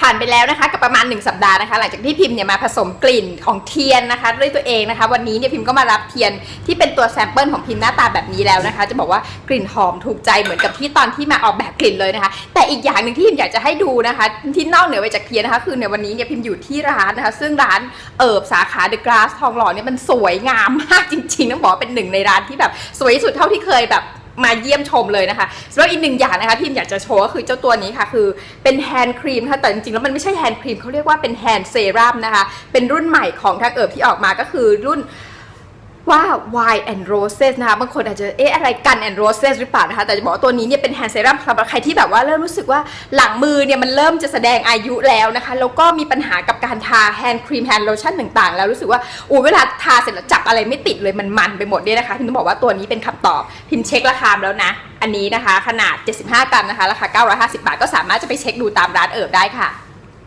ผ่านไปแล้วนะคะกับประมาณ 1 สัปดาห์นะคะ หลังจากที่พิมพ์เนี่ยมาผสมกลิ่นของเทียนนะคะด้วยตัวเองนะคะ วันนี้เนี่ยพิมพ์ก็มารับเทียนที่เป็นตัวแซมเปิลของพิมพ์หน้าตาแบบนี้แล้วนะคะ จะบอกว่ากลิ่นหอมถูกใจเหมือนกับที่ตอนที่มาออกแบบกลิ่นเลยนะคะ แต่อีกอย่างหนึ่งที่พิมพ์อยากจะให้ดูนะคะ ที่นอกเหนือไปจากเทียนนะคะ คือในวันนี้เนี่ยพิมพ์อยู่ที่ร้านนะคะ ซึ่งร้านเอิบสาขาเดอะกราสทองหล่อเนี่ยมันสวยงามมากจริงๆต้องบอกเป็นหนึ่งในร้านที่แบบสวยที่สุดเท่าที่เคยแบบ มาเยี่ยมชมเลยนะคะแล้วอีกหนึ่งอย่างนะคะที่อยากจะโชว์ก็คือเจ้าตัวนี้ค่ะ คือเป็นแฮนด์ครีมค่ะแต่จริงๆแล้วมันไม่ใช่แฮนด์ครีมเขาเรียกว่าเป็นแฮนด์เซรั่มนะคะ เป็นรุ่นใหม่ของทางเอิบที่ออกมาก็คือรุ่น ว่า Wine and Roses นะคะบางคนอาจจะเอ๊ะอะไรกัน and Roses หรือเปล่านะคะแต่จะบอกว่าตัวนี้เนี่ยเป็นแฮนด์เซรั่มสำหรับใครที่แบบว่าเริ่มรู้สึกว่าหลังมือเนี่ยมันเริ่มจะแสดงอายุแล้วนะคะแล้วก็มีปัญหากับการทาแฮนด์ครีมแฮนด์โลชั่นต่างๆ แล้วรู้สึกว่าอู้เวลาทาเสร็จแล้วจับอะไรไม่ติดเลยมันมันไปหมดเนี่ยนะคะพิมต้องบอกว่าตัวนี้เป็นคำตอบพิมเช็คราคามาแล้วนะ อันนี้นะคะ ขนาด 75 กรัมนะคะราคา950 บาท ก็สามารถจะไปเช็คดูตามร้านเอิบได้ค่ะ